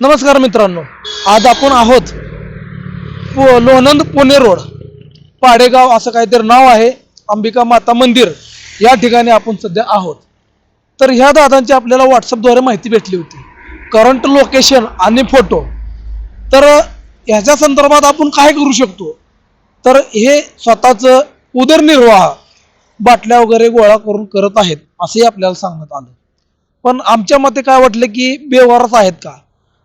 नमस्कार मित्रांनो आज आपण आहोत पु- लोणंद पुणे रोड पाडेगाव असं काहीतरी नाव आहे अंबिका माता मंदिर या ठिकाणी आपण सध्या आहोत. तर ह्या दादांची आपल्याला व्हॉट्सअपद्वारे माहिती भेटली होती. करंट लोकेशन आणि फोटो तर ह्याच्या संदर्भात आपण काय करू शकतो? तर हे स्वतःचं उदरनिर्वाह बाटल्या वगैरे गोळा करून करत आहेत असंही आपल्याला सांगण्यात आलं. पण आमच्या मते काय वाटलं की बेवारस आहेत का?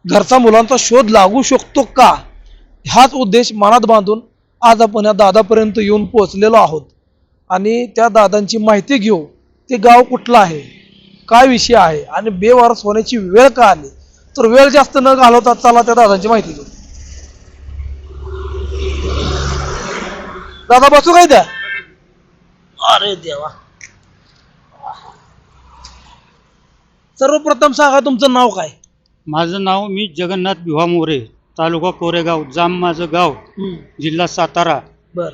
घरचा मुलांचा शोध लागू शकतो का? हाच उद्देश मनात बांधून आज आपण या दादापर्यंत येऊन पोहोचलेलो आहोत. आणि त्या दादांची माहिती घेऊ ते गाव कुठलं आहे? काय विषय आहे? आणि बेवारस होण्याची वेळ का आली? तर वेळ जास्त न घालवता चला त्या दादांची माहिती घेऊ. दादा बसू काय द्या अरे देवा. सर्वप्रथम सांगा तुमचं नाव काय? माझं नाव मी जगन्नाथ भिवा मोरे तालुका कोरेगाव जाम माझं गाव जिल्हा सातारा. बर.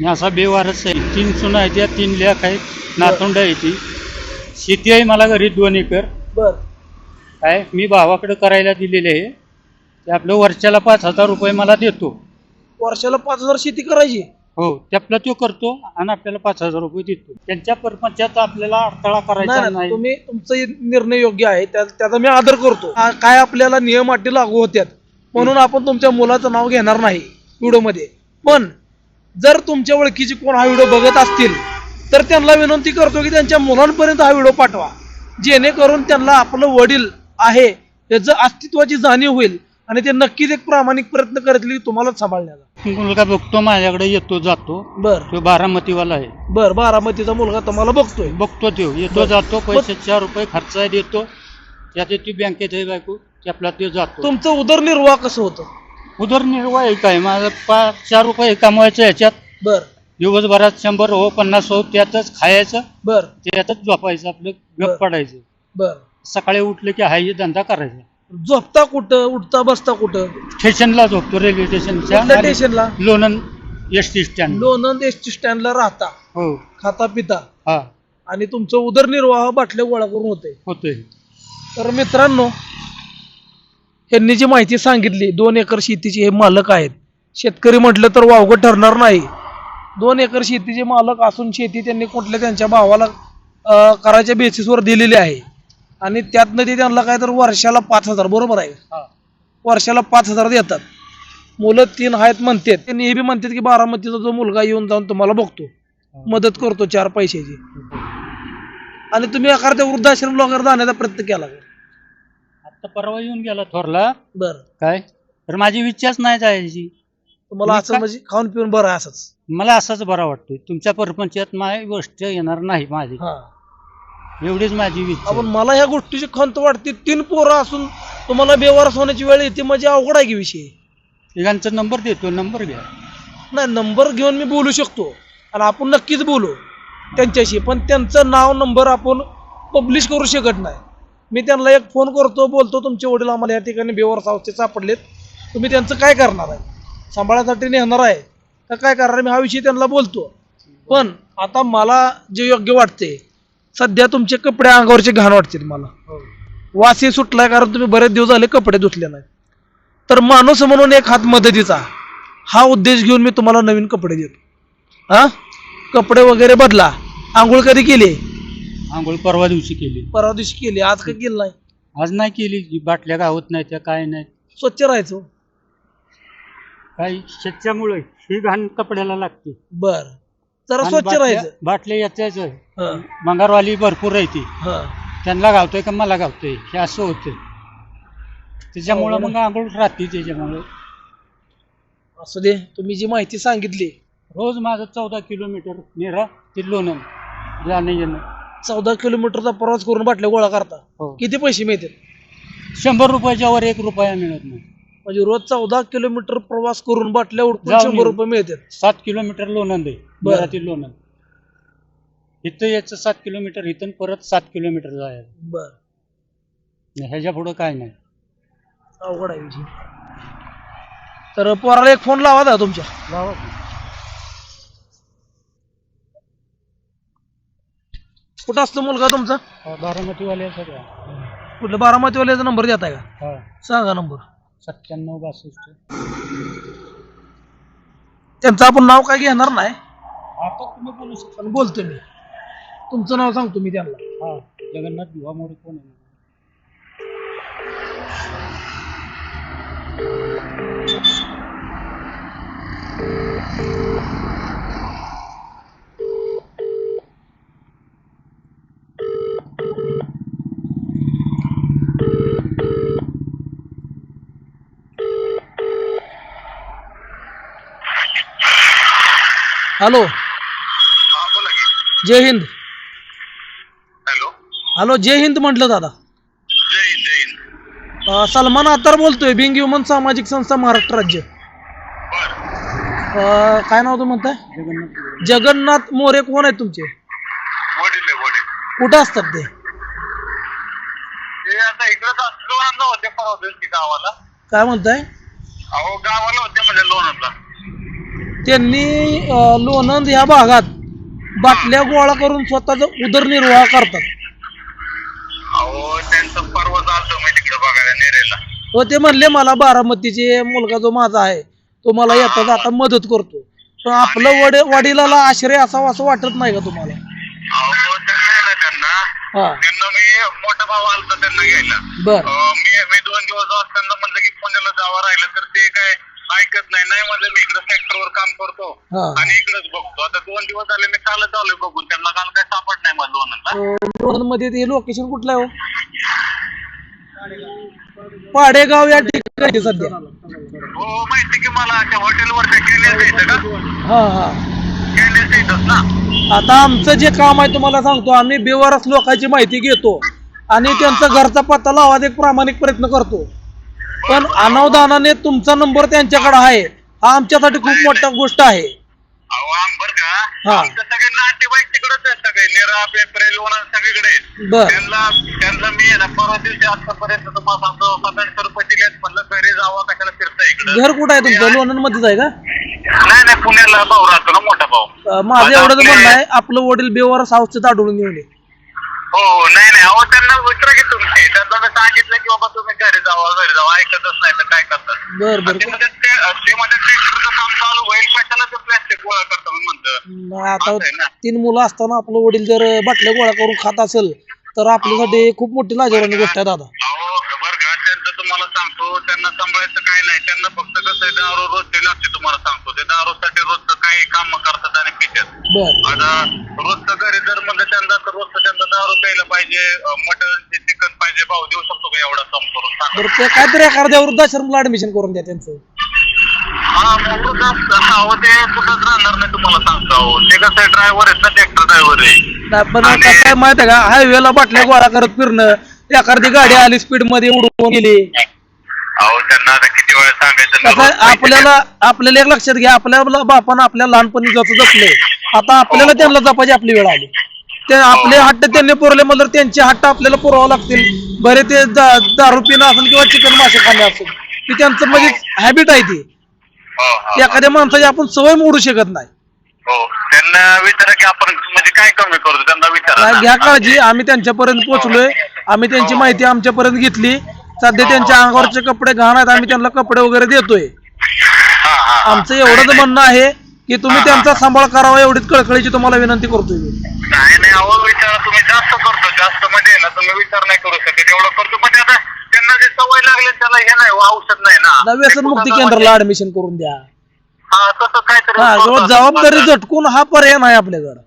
मी असा बेवारच आहे. तीन सुना आहेत या तीन लेख आहेत नातोंड आहे ती. शेती आहे मला घरी दोन एकर. बर. काय? मी भावाकडे करायला दिलेले आहे. ते आपलं वर्षाला पाच हजार रुपये मला देतो. वर्षाला पाच हजार शेती करायची? हो त्यातला तो करतो आणि आपल्याला पाच हजार रुपये देतो. त्यांच्या परपंचात आपल्याला अडथळा करायचा नाही तुम्ही तुमचा निर्णय योग्य आहे त्या- त्याचा मी आदर करतो. आ- काय आपल्याला नियम अटी लागू होत्यात म्हणून आपण तुमच्या मुलाचं नाव घेणार नाही व्हिडिओमध्ये. पण जर तुमच्या ओळखीचे कोण हा व्हिडिओ बघत असतील तर त्यांना विनंती करतो की त्यांच्या मुलांपर्यंत हा व्हिडिओ पाठवा. जेणेकरून त्यांना आपलं वडील आहे याचं अस्तित्वाची जाणीव होईल आणि ते नक्कीच एक प्रामाणिक प्रयत्न करतील की तुम्हालाच सांभाळण्याचा. मुलगा बघतो माझ्याकडे येतो जातो. बर. तो बारामतीवाला आहे. बर बारामतीचा मुलगा तुम्हाला बघतोय. बघतो तो. येतो. जातो पैसे चार रुपये खर्च देतो. त्यात ती बँकेत आहे बायको त्यातला ते जातो. तुमचं उदरनिर्वाह कसं होतं? उदरनिर्वाह एक आहे. माझं पाच चार रुपये कमवायचं याच्यात. बर. दिवसभरात शंभर हो पन्नास हो त्यातच खायचं. बर. त्यातच झोपायचं आपलं. गप पडायचं. बर. सकाळी उठलं की हाय हे धंदा करायचा. झोपता कुठं उठता बसता कुठं? स्टेशनला झोपतो रेल्वे स्टेशनच्या कुठल्या स्टेशनला Lonand S T stand Lonand S T स्टँडला राहता. हो. खाता पिता. हा. आणि तुमचं उदरनिर्वाह बाटल्या गोळा करून होते. होतोय. तर मित्रांनो यांनी जी माहिती सांगितली दोन एकर शेतीचे हे मालक आहेत. शेतकरी म्हटलं तर वावगं ठरणार नाही. दोन एकर शेतीचे मालक असून शेती त्यांनी कुठल्या त्यांच्या भावाला अं, करायच्या बेसिसवर दिलेली आहे. आणि त्यातनं ते त्यांना काय तर वर्षाला पाच हजार बरोबर आहे? हा. वर्षाला पाच हजार देतात. मुलं तीन आहेत म्हणतात. त्यांनी हे बी म्हणतात की बारामतीचा जो मुलगा येऊन जाऊन तुम्हाला बघतो. मदत करतो चार पैशाची. आणि तुम्ही एखाद्या वृद्धाश्रम वगैरे जाण्याचा प्रयत्न केला? आता परवा येऊन गेला थोरला. बर. काय? तर माझी इच्छाच नाही जायची. तुम्हाला असं म्हणजे खाऊन पिऊन बरं असंच. मला असंच बरा वाटतोय. तुमच्या परपंचात माझी गोष्ट येणार नाही माझी. एवढीच माझी इच्छा आपण मला ह्या गोष्टीची खंत वाटते. तीन पोरं असून तुम्हाला बेवारस होण्याची वेळ येते म्हणजे अवघड आहे की विषय. तिघांचा नंबर देतो नंबर घ्या. नाही नंबर घेऊन मी बोलू शकतो. आणि आपण नक्कीच बोलू त्यांच्याशी. पण त्यांचं नाव नंबर आपण पब्लिश करू शकत नाही. मी त्यांना एक फोन करतो बोलतो तुमचे वडील आम्हाला या ठिकाणी बेवारस अवस्थेत सापडलेत. तुम्ही त्यांचं काय करणार आहे? सांभाळण्यासाठी नेणार आहे? का काय करणार आहे? मी हा विषय त्यांना बोलतो. पण आता मला जे योग्य वाटते सध्या तुमचे कपडे अंगावरचे घाण वाटतील मला. वासही सुटलाय कारण तुम्ही बरेच दिवस झाले कपडे धुतले नाही तर माणूस म्हणून एक हात मदतीचा. हा उद्देश घेऊन मी तुम्हाला नवीन कपडे देतो. हा? कपडे वगैरे बदला. आंघोळ कधी केली? आंघोळ परवा दिवशी केली. परवा दिवशी केली. आज का केली नाही? आज नाही केली. जी बाटल्या गावत नाही त्या काय नाही. स्वच्छ राहायचो. काही शेच्यामुळे ही घाण कपड्याला लागते. बर. जरा आणि स्वच्छ बाटल्या- राहायचं. बाटल्या याच्याच हा, मंगारवाली भरपूर राहते. त्यांना गावतोय का मला गावतोय? हे असं होतंय त्याच्यामुळं मग आंघोळ राहते त्याच्यामुळे. असू दे तुम्ही जी माहिती सांगितली. रोज माझं चौदा किलोमीटर नेरा ते लोणंद जाणं येणं. चौदा किलोमीटरचा प्रवास करून बाटल्या गोळा करता. हो. किती पैसे मिळतील? शंभर रुपयाच्या वर एक रुपया मिळत नाही. म्हणजे रोज चौदा किलोमीटर प्रवास करून बाटल्या उडकून जाऊन शंभर येऊ. रुपये मिळतात सात किलोमीटर लोणंद आहे. बरं. घरातील लोणंद. इथं याचं सात किलोमीटर इथून परत सात किलोमीटर जायचं. बर. ह्याच्या पुढं काय नाही. अवघड आहे विषय. तर पोराला एक फोन लावा दा तुमच्या. कुठं असतो मुलगा तुमचा? बारामतीवाले सगळ्या. कुठलं? बारामतीवाल्याचा नंबर देताय का? हा. सांगा नंबर. सत्त्याण्णव बासष्ट. त्यांचं आपण नाव काय घेणार नाही. आता तुम्ही बोलू शकता. पण बोलतो मी. तुमचं नाव सांगतो मी त्यांना. हा जगन्नाथ भिवा मोरे कोण आहे? हॅलो. हा बोला की. जय हिंद. हॅलो जय हिंद म्हटलं दादा. जय हिंद जय हिंद. अं, सलमान अत्तार बोलतोय बिंग ह्युमन सामाजिक संस्था महाराष्ट्र राज्य. बर. अं, काय नाव तुम्ही म्हणताय जगन्नाथ मोरे कोण आहेत तुमचे? वडील आहे वडील. कुठं असतात ते? ते आता इकडं लोणंदला होते परवा दिवशी गावाला. काय म्हणताय? अहो गावाला होते म्हणजे लोणंदला त्यांनी अं, लोणंद ह्या भागात बाटल्या गोळा करून स्वतःचा उदरनिर्वाह करतात. अहो त्यांचं परवा चालतो मी तिकडे बघायला नेरेला. व ते म्हणले मला बारामतीचे मुलगा जो माझा आहे तो मला येता जाता मदत करतो. पण आपलं वड वडिलाला आश्रय असावा असं वाटत नाही का तुम्हाला? अहो त्यांना त्यांना. हा. त्यांना मी मोठा भाऊ आलता त्यांना घ्यायला. बर. अं, मी मी दोन दिवस असताना म्हणलं की पुण्याला जावं राहिलं तर ते काय ऐकत नाही. नाही म्हणलं मी इकडे सेक्टरवर काम करतो हा. आणि इकडेच बघतो. आता दोन दिवस झाले मी कालच आलोय बघून. त्यांना काल काय सापड नाही मला लोणंदला लोणंदमध्ये ते लोकेशन कुठलं आहे हो? पाडेगाव या ठिकाणी सध्या. हो माहिती की मला त्या कॅनेल का? हा हा. कॅनेल येतच ना. आता आमचं जे काम आहे तुम्हाला सांगतो आम्ही बेवारस लोकांची माहिती घेतो आणि त्यांचा घरचा पत्ता लावायचा एक प्रामाणिक प्रयत्न करतो. पण अनावधानाने तुमचा नंबर त्यांच्याकडे आहे. हा आमच्यासाठी खूप मोठा गोष्ट आहे. अहो आम बर का? हा. आमचं सगळे नातेवाईक तिकडेच आहेत सगळे. निरा पेपरे लोणंद सगळीकडे आहेत. बर. त्यांना त्यांना मी आहे ना परवा दिवशी आतापर्यंत तुम्हाला सांगतो म्हणलं घरी जावं कशाला फिरता इकडं? घर कुठं आहे तुमचं? लोणंद मध्येच आहे का? नाही नाही पुण्याला भाऊ राहतो ना मोठा भाऊ. अं, माझं एवढंच म्हणणं आहे आपलं वडील बेवारस औषध आढळून येऊ नये हो नाही नाही. अहो त्यांना विचारा की तुम्ही. त्यांना मी सांगितलं की बाबा तुम्ही घरी जावा घरी जावा. ऐकतच नाही तर काय करतात? बर बर. ते ट्रॅक्टरचं काम चालू होईल कशाला ते प्लॅस्टिक गोळा करतो मी म्हणतं. मग आता असं आहे ना. तीन मुलं असताना आपलं वडील जर बाटल्या गोळा करून खात असेल तर आपल्यासाठी खूप मोठी लाजवानी गोष्ट आहे दादा अहो बर का त्यांचं तुम्हाला सांगतो त्यांना सांभाळायचं काय नाही त्यांना फक्त कसं आहे दारू रोज ते लागते तुम्हाला सांगतो ते दारूसाठी रोजचं काही काम करतात आणि पितात. आता रोजचं घरी जर म्हणजे त्यांना तर रोजचं त्यांना दारू प्यायला पाहिजे मटन चिकन पाहिजे भाऊ देऊ शकतो का एवढा कम करून सांगा. काहीतरी एखाद्या वृद्धाश्रमला ऍडमिशन करून द्या त्यांचं. हा मग वृद्धाश्रम- अहो ते कुठंच राहणार नाही तुम्हाला सांगतो अहो. ते कसं ड्रायव्हर आहेत ना ट्रॅक्टर ड्रायव्हर आहे. पण काय माहीत का हायवेला बाटल्या गोळा करत फिरणं एखादी गाडी आली स्पीडमध्ये उडवून गेली. अहो त्यांना आता किती वेळा सांगायचं ना, कसं आहे, रोज पैसे आपल्याला आपल्याला एक लक्षात घ्या आपल्या बापानं आपल्या लहानपणी जसं जपले आता आपल्याला त्यांना जपायची आपली वेळ आली. ते आपले हट्ट त्यांनी पुरवले म्हणलं तर त्यांचे हट्ट आपल्याला पुरवावं लागतील बरे ते दा- दारू पिणं असेल किंवा चिकन मासे खाणे असेल की त्यांचं म्हणजे हॅबिट आहे ती. हो, हो, ती एखाद्या माणसाची आपण सवय मोडू शकत नाही. हो त्यांना विचारा की आपण म्हणजे काय कमी करतो त्यांना विचारा नाही, ना. घ्या काळजी आम्ही त्यांच्यापर्यंत पोहोचलोय आम्ही त्यांची माहिती आमच्यापर्यंत घेतली. सध्या त्यांच्या अंगावरचे कपडे घाण आहेत आम्ही त्यांना कपडे वगैरे देतोय. हा, हा, हा. आमचं एवढंच म्हणणं आहे की तुम्ही त्यांचा सांभाळ करावा एवढीच कळकळीची तुम्हाला विनंती करतोय मी. नाही नाही अहो विचार तुम्ही जास्त करतो जास्त म्हणजे ना तुम्ही विचार नाही करू शकत एवढं करतो म्हणजे आता त्यांना जे सवय लागली त्याला हे नाही हो, औषध नाही ना. व्यसन मुक्ती केंद्राला ऍडमिशन करून द्या. हा तसं काहीतरी हा. जबाबदारी झटकून हा पर्याय नाही आपल्याकडे.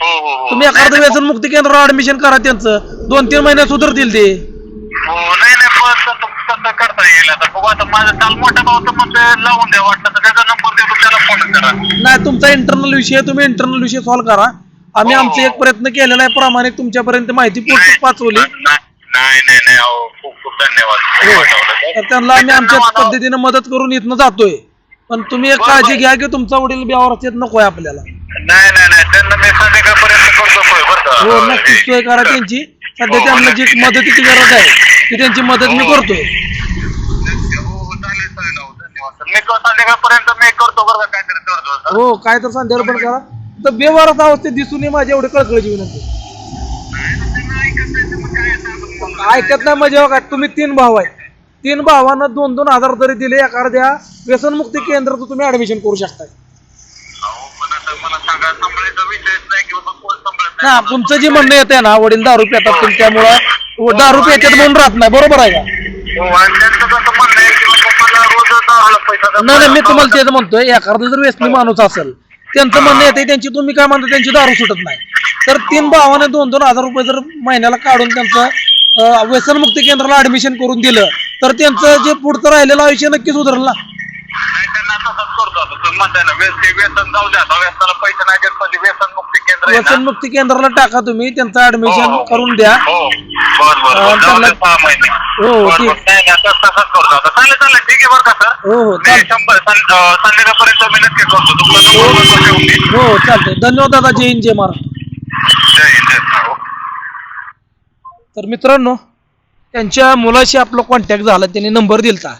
हो हो हो. तुम्ही एखादं व्यसन मुक्ती केंद्राला ऍडमिशन करा त्यांचं. दोन तीन महिन्यात सुधरतील ते हो नाही नाही पण तसं तसं करता येईल आता बघू आता माझा काल मोठा भाऊ तर म्हणते लावून द्या वाटतं तर त्याचा नंबर देतो त्याला फोन करा नाही तुमचा इंटरनल विषय तुम्ही इंटरनल विषय सॉल्व्ह करा आम्ही हो. आमचा एक प्रयत्न केलेला आहे प्रामाणिक तुमच्यापर्यंत माहिती नाही पोहोच पाचवली नाही नाही नाही नाही अहो खूप खूप धन्यवाद हो. तर त्यांना आम्ही आमच्या. पद्धतीने मदत करून इथनं जातोय पण तुम्ही एक बरोबर. काळजी घ्या की तुमचा वडील बेवारस नकोय आपल्याला नाही नाही नाही त्यांना मी संध्याकाळपर्यंत करतो सोय बरं का हो नक्कीच सोय करा त्यांची सध्या हो, त्यांना जी. मदतीची गरज आहे ती त्यांची मदत मी. करतोय हो चालेल चालेल अहो, धन्यवाद सर मी तो संध्याकाळपर्यंत मी करतो बरं का काहीतरी करतो सर हो काय तर सांध्यावर पण करा. तर बेवारस अवस्थेत दिसून नये माझी एवढी कळकळीची विनंती ऐकत नाही म्हणजे बघा तुम्ही तीन भाऊ आहे. तीन भावांना दोन दोन हजार तरी दिले एखाद्या व्यसनमुक्ती केंद्रात तुम्ही ऍडमिशन करू शकता अहो पण आता मला सांगा सांभाळायचा विषयच नाही की बाबा कोण सांभाळत ना तुमचं जे म्हणणं येते ना वडील दारू पितात तुम्ही त्यामुळं दारू पितात म्हणून राहत नाही बरोबर आहे का? हो, आणि कसं म्हणणं आहे की बाबा मला रोज दारूला पैसा द्या. नाही नाही मी तुम्हाला तेच म्हणतोय एखादा जर व्यसनी माणूस असेल त्यांचं म्हणणं येते त्यांची तुम्ही काय म्हणता त्यांची दारू सुटत नाही. तर तीन भावाने दोन दोन हजार रुपये जर महिन्याला काढून त्यांचं व्यसनमुक्ती केंद्राला ऍडमिशन करून दिलं तर त्यांचं जे पुढचं राहिलेलं आयुष्य नक्कीच उधरलं ना. नाही त्यांना तसंच करतो आता तुम्ही म्हणताय ना व्यस ते व्यसन जाऊ द्या आता व्यसनाला पैसे नाही देत म्हणजे व्यसन मुक्ती केंद्र आहे ना. व्यसनमुक्ती केंद्राला टाका तुम्ही त्यांचं ऍडमिशन हो. करून द्या हो बर बर अं, बर जाऊ द्या त्यांना- सहा महिने हो, बर, ठीक. बर. नाही, नाही, आता तसंच करतो आता चालेल चालेल ठीक आहे बरं का सर हो हो मी चालतंय शंभर सं- अं, संध्याकाळपर्यंत मी नक्की करतो तुमचा ठेवून देईन. हो चालतंय धन्यवाद दादा जय हिंद जय महाराष्ट्र जय हिंद जय हिंद. हो. तर मित्रांनो त्यांच्या मुलाशी आपला कॉन्टॅक्ट झाला त्यांनी नंबर दिलता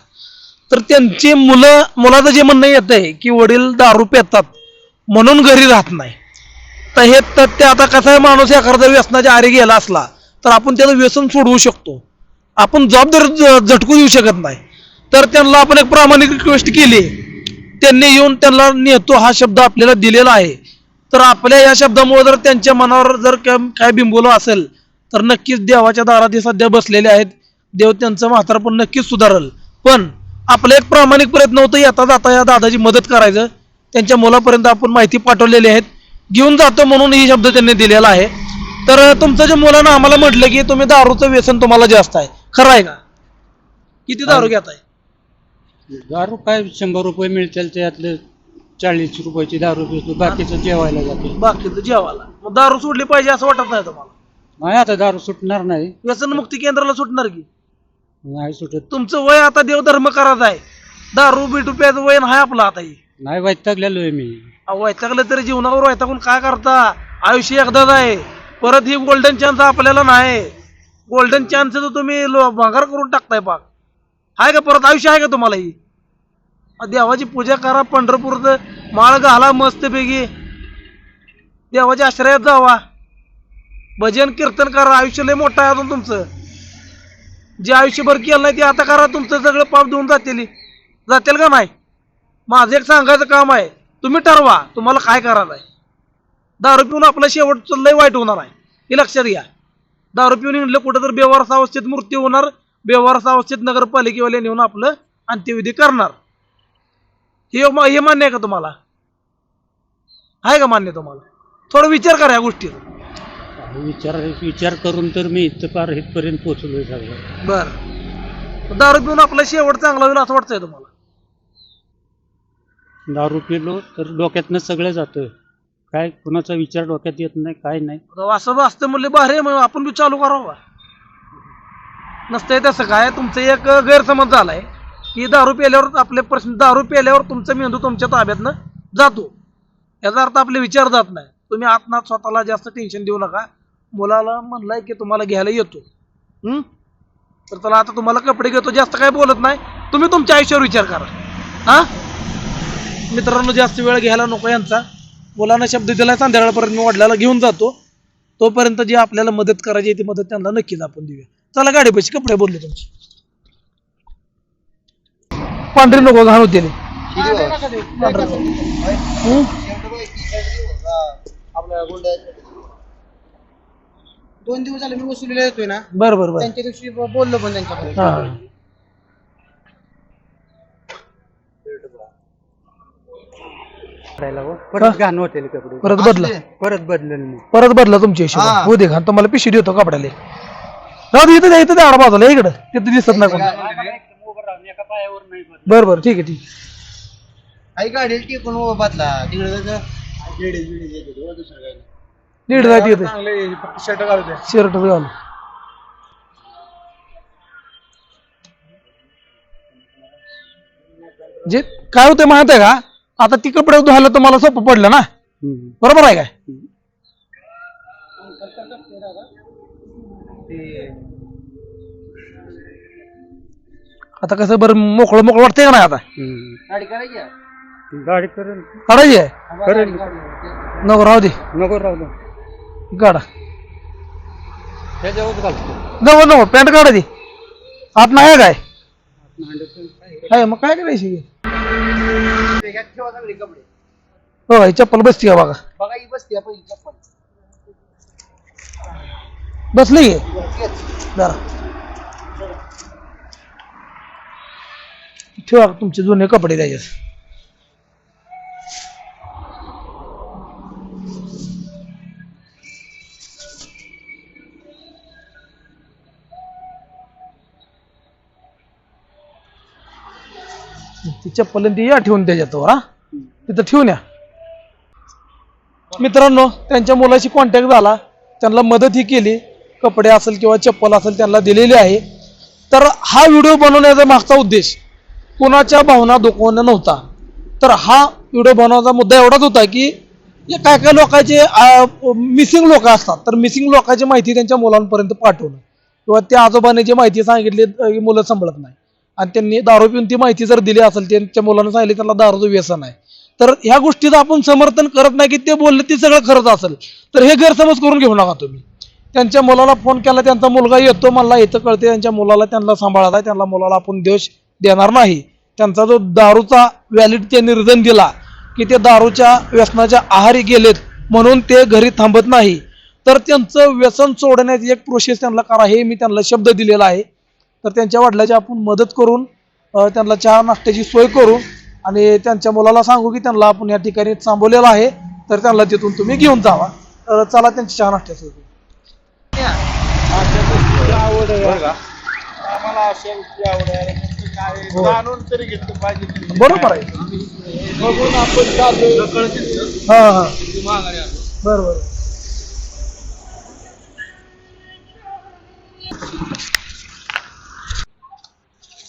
तर त्यांची मुलं मुलाचं जे म्हणणं येत आहे की वडील दारू पेतात म्हणून घरी राहत नाही. तर हे तर ते आता कसं आहे माणूस एखादा व्यसनाच्या आरे गेला असला तर आपण त्याचं व्यसन सोडवू शकतो. आपण जबाबदारी ज- झटकू देऊ शकत नाही. तर त्यांना आपण एक प्रामाणिक रिक्वेस्ट केली. त्यांनी येऊन त्यांना नेतो हा शब्द आपल्याला दिलेला आहे. तर आपल्या या शब्दामुळे जर त्यांच्या मनावर जर काय- काय बिंबवलं असेल तर नक्कीच देवाच्या दारात हे सध्या बसलेले आहेत. देव त्यांचं म्हातारपण नक्कीच सुधारल. पण आपला एक प्रामाणिक प्रयत्न होतं येता जाता या दादाची मदत करायचं. त्यांच्या मुलापर्यंत आपण माहिती पाठवलेली आहेत. घेऊन जातो म्हणून ही शब्द त्यांनी दिलेला आहे. तर तुमचं जे मुलानं आम्हाला म्हटलं की तुम्ही दारूचं व्यसन तुम्हाला जास्त आहे. खरं आहे का? किती दारू घेताय? दारू काय शंभर रुपये मिळतील त्यातले चाळीस रुपयाची दारू पितो बाकीचं जेवायला जाते. बाकीचं जेवायला. मग दारू सोडली पाहिजे असं वाटत नाही तुम्हाला? नाही आता दारू सुटणार नाही. व्यसनमुक्ती केंद्राला सुटणार की? नाही सुटत. तुमचं वय आता देवधर्म करायचं आहे. दारू बिटू प्यायचं वय नाही आपलं आता ही. नाही वैतागलेलो आहे मी. अहो, वैतागलं तरी जीवनावर वैतागून काय करता? आयुष्य एकदाच आहे. परत ही गोल्डन चान्स आपल्याला नाही. गोल्डन चान्स तर तुम्ही लो- भांगार करून टाकताय पाक आहे का परत? आयुष्य आहे का तुम्हाला ही? अ, देवाची पूजा करा पंढरपूरचं माळ घाला मस्तपैकी. देवाच्या आश्रयात जावा. भजन कीर्तन करा. आयुष्य लय मोठं आहे अजून तुमचं. जे आयुष्यभर केलं नाही ते आता करा तुमचं सगळं पाप देऊन जातील. जातील का नाही माझं एक सांगायचं काम आहे तुम्ही ठरवा तुम्हाला काय करायचं आहे. दारू पिऊन आपलं शेवट लय वाईट होणार आहे. हे लक्षात घ्या. दारू पिऊन निघलं कुठं तर बेवारस अवस्थेत मृत्यू होणार बेवारस अवस्थेत नगरपालिकेवाले नेऊन आपलं अंत्यविधी करणार. हे हे मान्य आहे का तुम्हाला? आहे का मान्य तुम्हाला? थोडं विचार करा या गोष्टीचा. विचार विचार करून तर मी इथं पार इथपर्यंत पोहोचलोय सगळं. बर. दारू पिऊन आपला शेवट चांगला होईल असं वाटतंय तुम्हाला? दारू पिलो तर डोक्यातनं सगळं जातं. काय कुणाचा विचार डोक्यात येत नाही काय नाही. आता असं असतं म्हणले बाहेर आहे, मग आपण बी चालू करावं नसतंय तसं काय तुमचं एक गैरसमज झालाय की दारू प्यायल्यावर आपले प्रश्न दारू प्यायल्यावर तुमचा मेंदू तुमच्या ताब्यातनं जातो. याचा अर्थ आपले विचार जात नाही. तुम्ही आतनात स्वतःला जास्त टेन्शन देऊ नका. मुलाला म्हणलाय की तुम्हाला घ्यायला येतो. हम्म? तर चला आता तुम्हाला कपडे घेतो जास्त काय बोलत नाही. तुम्ही तुमच्या आयुष्यावर विचार करा. हा? मित्रांनो जास्त वेळ घ्यायला नको यांचा. मुलांना शब्द दिलाय संध्याकाळपर्यंत मी वडिलाला घेऊन जातो. तोपर्यंत जी आपल्याला मदत करायची आहे ती मदत त्यांना नक्कीच आपण देऊया. चला गाडी पैसे कपडे बोलले तुमचे. पांढरी नको घाण होते दोन दिवस झाले मी वसुलीला येतोय ना. बर बर बर. त्यांच्या दिवशी ब- बोललो पण त्यांच्याकडे हा. परत घाण होते कपडे परत बदला. परत बदलेल मी परत बदला तुमच्या हिशोब हा. हो दे घाण. तुम्हाला पिशवी देतो कपड्याला. राहू दे इथं द्या इथं द्या आड बाजूला इकडं. तिथं दिसत नाही कोण. बर बर ठीक आहे ठीक आहे. आई गाडी टिकून उभा बातला तिकडे जायचं. दुसरं काही नाही. नीट जायचं इथं चांगले फक्त शर्ट घालू द्या शर्ट घालू. जे काय होतं माहीत आहे का? आता ती कपडे धुवायला तुम्हाला सोपं पडलं ना. बरोबर आहे काय? आता कसं बरं मोकळं मोकळं वाटतंय का नाही आता. गाडी करायची आहे? गाडी करेल काढायची आहे? करेल नको राहू दे. नको राहू दे. गाडा. त्याच्यावर घालतो. पॅन्ट काढा ती. आत नाही काय? आहे मग काय करायची ठेवा सगळे कपडे हो ही चप्पल बसती का बघा? बघा ही बसते आपण ही चप्पल. बसली की तेच. जरा ठेवा तुमचे जुने कपडे द्यायचे ती चप्पल आणि ती या ठेवून त्याच्यात हा? तिथं ठेवून या. मित्रांनो त्यांच्या मुलाशी कॉन्टॅक्ट झाला. त्यांना मदत ही केली. कपडे असेल किंवा चप्पल असेल त्यांना दिलेली आहे. तर हा व्हिडिओ बनवण्याचा मागचा उद्देश कोणाच्या भावना दुखवणं नव्हता. तर हा व्हिडिओ बनवण्याचा मुद्दा एवढाच होता की काय काय लोकांचे मिसिंग लोक असतात. तर मिसिंग लोकांची माहिती त्यांच्या मुलांपर्यंत पाठवणं. किंवा त्या आजोबाने जी माहिती सांगितली मुलं संभळत नाही. आणि त्यांनी दारू पिऊन ती माहिती जर दिली असेल त्यांच्या मुलांना सांगितले त्याला दारूचं व्यसन आहे. तर ह्या गोष्टीचं आपण समर्थन करत नाही की ते बोलले ते सगळं खरंच असेल. तर हे गैरसमज करून घेऊ नका तुम्ही. त्यांच्या मुलाला फोन केला त्यांचा मुलगा येतो मला इथं कळते त्यांच्या मुलाला त्यांना सांभाळत आहे त्यांना मुलाला आपण दोष देणार नाही. त्यांचा जो दारूचा व्हॅलिड त्यांनी रिझन दिला की ते दारूच्या व्यसनाच्या आहारी गेलेत म्हणून ते घरी थांबत नाही. तर त्यांचं व्यसन सोडण्याची एक प्रोसेस त्यांना करा हे मी त्यांना शब्द दिलेला आहे. तर त्यांच्या वडिलाची आपण मदत करून त्यांना चहा नाश्त्याची सोय करू आणि त्यांच्या मुलाला सांगू की त्यांना आपण या ठिकाणी थांबवलेलं आहे तर त्यांना तिथून तुम्ही घेऊन जावा. तर चला त्यांची चहा नाश्त्याची सोय करू. आवड आहे बरोबर आहे. बघून आपण हा हा. बरं.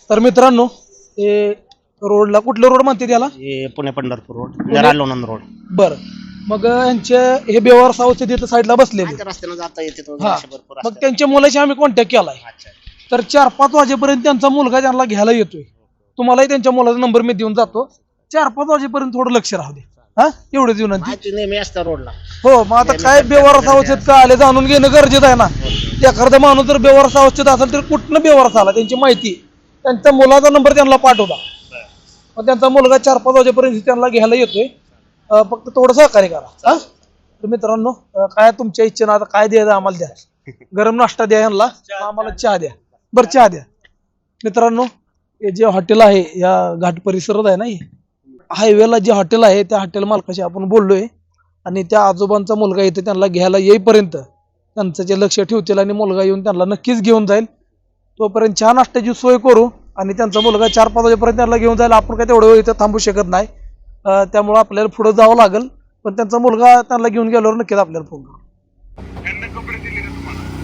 तर मित्रांनो हे रोडला कुठलं रोड म्हणते त्याला? हे पुणे पंढरपूर रोड जरा लोणंद रोड. बरं. मग यांचे हे बेवार सावचे तिथं साईडला बसलेले. त्या रस्त्यानं जाता येते तो हा. असे भरपूर मग रस्ते. त्यांच्या मुलाशी आम्ही कॉन्टॅक्ट केलाय. अच्छा तर चार पाच वाजेपर्यंत त्यांचा मुलगा त्यांना घ्यायला येतोय. तुम्हालाही त्यांच्या मुलाचा नंबर मी देऊन जातो. चार पाच वाजेपर्यंत थोडं लक्ष राहू दे. हा? एवढंच विनंती माहिती नेहमी असतं रोडला. हो मग आता काय बेवारस अवस्थेत का आले जाणून घेणं गरजेचं आहे ना. एखादा माणूस जर बेवारस अवस्थेत असेल तर कुठनं बेवारस आला त्यांची माहिती. त्यांच्या मुलाचा नंबर त्यांना पाठवला. मग त्यांचा मुलगा चार पाच वाजेपर्यंत त्यांना घ्यायला येतोय. फक्त थोडं सहकार्य करा. हा? तर मित्रांनो अं, काय तुमच्या इच्छेनं आता काय द्यायचं आम्हाला द्या. गरम नाश्ता द्या यांना. आम्हाला चहा द्या. बरं चहा द्या. मित्रांनो हे जे हॉटेल आहे या घाट परिसरात आहे ना हे? हायवेला जे हॉटेल आहे त्या हॉटेल मालकाशी आपण बोललोय. आणि त्या आजोबांचा मुलगा इथे त्यांना घ्यायला येईपर्यंत त्यांचं जे लक्ष ठेवतील आणि मुलगा येऊन त्यांना नक्कीच घेऊन जाईल. तोपर्यंत चहा नाश्त्याची सोय करू. आणि त्यांचा मुलगा चार पाच वाजेपर्यंत त्यांना घेऊन जाईल आपण काय तेवढं वेळ इथं थांबू शकत नाही. अं, त्यामुळं आपल्याला पुढे जावं लागेल. पण त्यांचा मुलगा त्यांना घेऊन गेल्यावर नक्कीच आपल्याला फोन करू.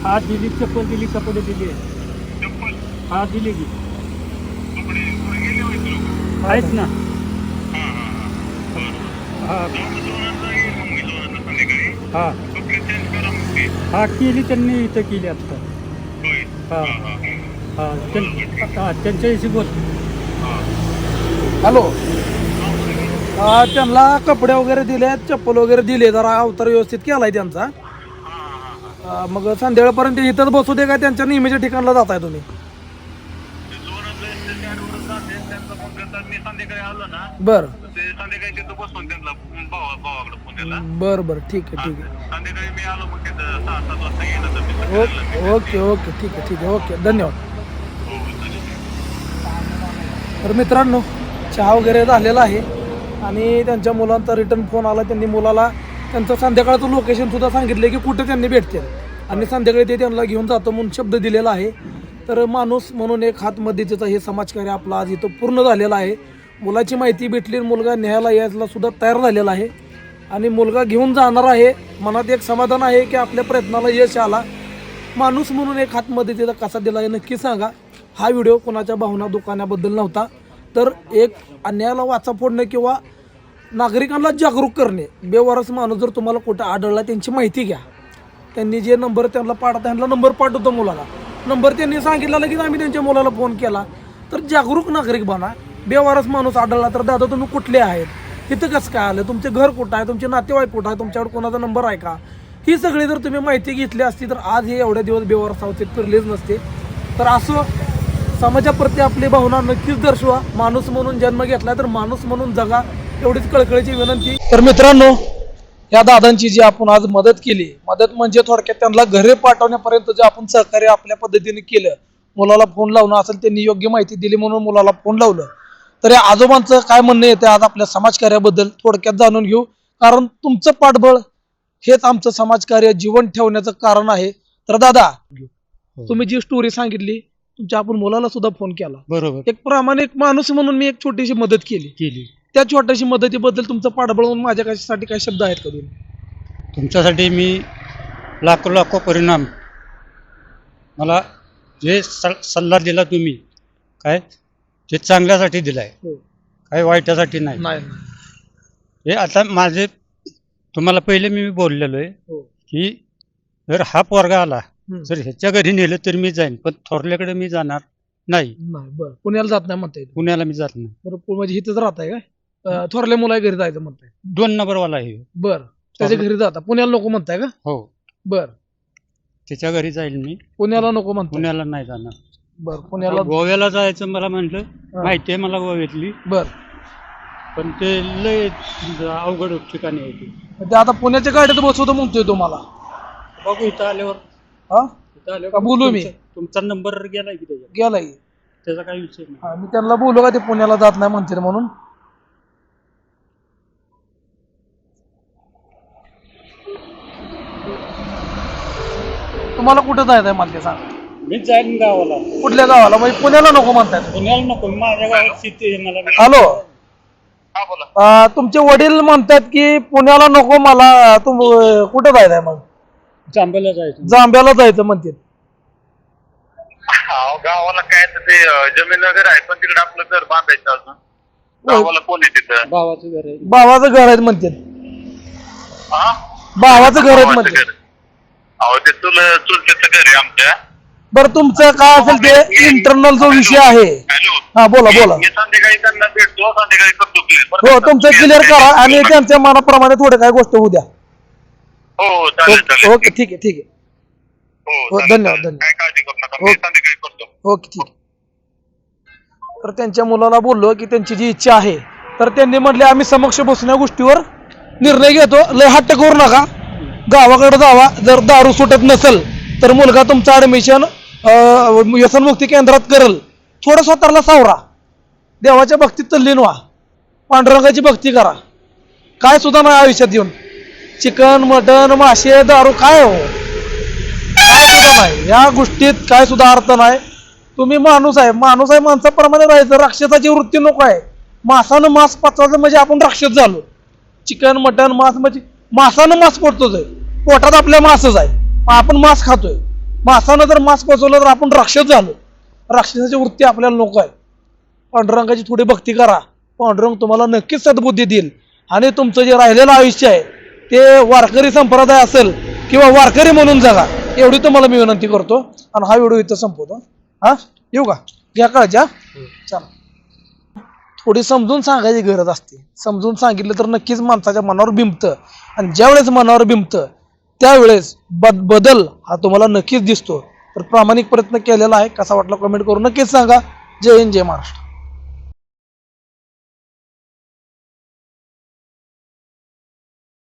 हा दिली. चप्पल दिली कपडे दिले हा दिले की. आहेत ना. हा हा केली त्यांनी इथं केली आता हा. त्यांच्याशी बोल. हॅलो. त्यांना कपडे वगैरे दिले चप्पल वगैरे दिले जरा अवतार व्यवस्थित केलाय त्यांचा. मग संध्याकाळपर्यंत इथंच बसू दे का? त्यांच्या नेहमीच्या ठिकाणला जाताय तुम्ही. ते दोनांचा स्टँडवर जाते त्यांचा फोन करतात मी संध्याकाळी आलो ना बर. ते संध्याकाळी तिथं बसून त्यांना भावा भावाकडे फोन दिला बर बर. ठीक आहे ठीक आहे. Okay okay okay. ठीक आहे ठीक आहे. ओके. धन्यवाद. हो तर मित्रांनो चहा वगैरे झालेला आहे आणि त्यांच्या मुलांचा रिटर्न फोन आला. त्यांनी मुलाला त्यांचं संध्याकाळचं लोकेशन सुद्धा की कुठे त्यांनी भेटते आणि संध्याकाळी ते त्यांना घेऊन जातो म्हणून शब्द दिलेला आहे. तर माणूस म्हणून एक हात मदतीचा हे समाजकार्य आपला आज इथं पूर्ण झालेला आहे. मुलाची माहिती भेटली मुलगा न्यायला यायला सुद्धा तयार झालेला आहे. आणि मुलगा घेऊन जाणार आहे. मनात एक समाधान आहे की आपल्या प्रयत्नाला यश आला. माणूस म्हणून एक हात मदतीचा कसा दिला हे नक्की सांगा. हा व्हिडिओ कोणाच्या भावना दुखाण्याबद्दल नव्हता. तर एक अन्यायाला वाचा फोडणे किंवा नागरिकांना जागरूक करणे बेवारस माणूस जर तुम्हाला कुठं आढळला त्यांची माहिती घ्या. त्यांनी जे नंबर त्यांना पाठवता त्यांना नंबर पाठवतो मुलाला. नंबर त्यांनी सांगितला लगेच आम्ही त्यांच्या मुलाला फोन केला. तर जागरूक नागरिक बना. बेवारस माणूस आढळला तर दादा तुम्ही कुठले आहेत? इथं कसं काय आलं? तुमचे घर कुठं आहे? तुमचे नातेवाईक कुठं आहे? तुमच्याकडे कोणाचा नंबर आहे का? ही सगळी जर तुम्ही माहिती घेतली असती तर आज हे एवढ्या दिवस बेवार सावतेत फिरलेच नसते. तर असं समाजाप्रती आपली भावना नक्कीच दर्शवा. माणूस म्हणून जन्म घेतला तर माणूस म्हणून जगा एवढीच कळकळीची विनंती. तर मित्रांनो या दादांची जी आपण आज मदत केली मदत म्हणजे थोडक्यात त्यांना घरी पाठवण्यापर्यंत जे आपण सहकार्य आपल्या पद्धतीने केलं मुलाला फोन लावणं असेल त्यांनी योग्य माहिती दिली म्हणून मुलाला फोन लावलं. तर या आजोबांचं काय म्हणणं येतं आज आपल्या समाजकार्याबद्दल थोडक्यात जाणून घेऊ. कारण तुमचं पाठबळ हेच आमचं समाजकार्य जीवन ठेवण्याचं कारण आहे. तर दादा तुम्ही जी स्टोरी सांगितली तुमच्या आपण मुलाला सुद्धा फोन केला. बरोबर. एक प्रामाणिक माणूस म्हणून मी एक छोटीशी मदत केली. केली. त्या छोट्याशी मदतीबद्दल तुमचं पाठबळ म्हणून माझ्या कशासाठी काय शब्द आहेत का तुम्ही? तुमच्यासाठी मी लाखो लाखो परिणाम. मला जे सल- सल्ला दिला तुम्ही काय? ते चांगल्यासाठी दिलाय. हो. काय वाईटासाठी नाही नाही. हे आता माझे तुम्हाला पहिले मी बोललेलो आहे हो. की जर हा पोरगा आला. जर ह्याच्या घरी नेलं तर मी जाईन पण थोरल्याकडे मी जाणार नाही. नाही बरं. पुण्याला जात नाही म्हणता येईल पुण्याला मी जात नाही. बरं पु- म्हणजे इथंच राहत आहे काय? अं, थोरल्या मुला घरी जायचं म्हणताय. दोन नंबरवाला आहे. बरं. त्याच्या घरी जाता. पुण्याला नको म्हणताय का? हो. बरं. त्याच्या घरी जाईल मी. पुण्याला नको म्हणताय. पुण्याला नाही जाणार. बरं पुण्याला गोव्याला जायचं मला म्हटलं. हा. माहिती आहे मला गोव्यातली. बरं. पण ते लय अवघड ठिकाणी आहे ते. ते आता पुण्याच्या गाडीत बसवतो म्हणतोय तुम्हाला. बघू इथं आल्यावर. हा? का बोलू मी? तुमचा- नंबर गेलाय की त्याच्यात? गेलाय. त्याचा काही विषय नाही. हा, मी त्यांना बोलू का ते पुण्याला जात नाही म्हणतील म्हणून. तुम्हाला कुठं जायचं आहे मला ते सांग. मी जाईन गावाला. कुठल्या गावाला? म्हणजे पुण्याला नको म्हणताय पुण्याला नको माझ्या गावात शेती आहे मला. हॅलो. हा बोला. अं, तुमचे वडील म्हणतात की पुण्याला नको मला तुम कुठं जायचं आहे मग? जांभेला जायचं. जांब्याला जायचं म्हणतील. अहो, गावाला काय तर ते अं, जमीन वगैरे आहे पण तिकडे आपलं घर बांधायचं अजून. गावाला कोण आहे तिथं? भावाचं घर आहे. भावाचं घर आहे म्हणतील. हा भावाचं घर आहे भावाचं म्हणतील. घर. अहो ते चुल चुलत्याचं घर आहे आमच्या. बरं तुमचं काय असेल ते इंटरनल जो विषय आहे. हॅलो. हा बोला बोला. मी संध्याकाळी त्यांना भेटतो संध्याकाळी करतो clear. हो तुमचं क्लिअर करा आणि त्यांच्या मनाप्रमाणे थोडे काय गोष्ट होऊ द्या. हो हो चालेल चालेल. ओके ठीक आहे ठीक आहे. हो, चालेल, धन्यवाद, चालेल. धन्यवाद. काय काळजी करू नका मी हो. संध्याकाळी करतो. ओके ठीक आहे. तर त्यांच्या मुलाला बोललो की त्यांची जी इच्छा आहे तर त्यांनी म्हटले आम्ही समक्ष बसून या गोष्टीवर निर्णय घेतो. लय हट्ट करू नका. गावाकडे जावा. जर दारू सुटत नसेल तर मुलगा तुमचं ऍडमिशन व्यसनमुक्ती केंद्रात करेल. थोडं स्वतःला सावरा. देवाच्या भक्तीत तल्लीन व्हा. पांडुरंगाची भक्ती करा. काय सुद्धा नाही आयुष्यात येऊन. चिकन मटन मासे दारू काय हो? काय सुद्धा नाही. या गोष्टीत काय सुद्धा अर्थ नाही. तुम्ही माणूस आहे. माणूस आहे माणसाप्रमाणे राहायचं. राक्षसाची वृत्ती नको आहे. मासानं मांस पचवायचं म्हणजे आपण राक्षस झालो. चिकन मटन मांस म्हणजे मासानं मांस पडतोच आहे. पोटात आपल्या मासच आहे. आपण मांस खातोय. मासानं जर मांस पचवलं तर आपण राक्षस झालो. राक्षसाची वृत्ती आपल्याला नको आहे. पांडुरंगाची थोडी भक्ती करा. पांडुरंग तुम्हाला नक्कीच सद्बुद्धी देईल. आणि तुमचं जे राहिलेलं आयुष्य आहे ते वारकरी संप्रदाय असेल किंवा वारकरी म्हणून जगा एवढी तुम्हाला मी विनंती करतो. आणि हा व्हिडिओ इथं संपवतो. हा? येऊ का? घ्या काळजी चला. थोडी समजून सांगायची गरज असते. समजून सांगितलं तर नक्कीच माणसाच्या मनावर बिंबतं. आणि ज्यावेळेस मनावर बिंबतं त्यावेळेस बद बदल हा तुम्हाला नक्कीच दिसतो. तर प्रामाणिक प्रयत्न केलेला आहे. कसा वाटला कमेंट करून नक्कीच सांगा. जय हिंद जय महाराष्ट्र.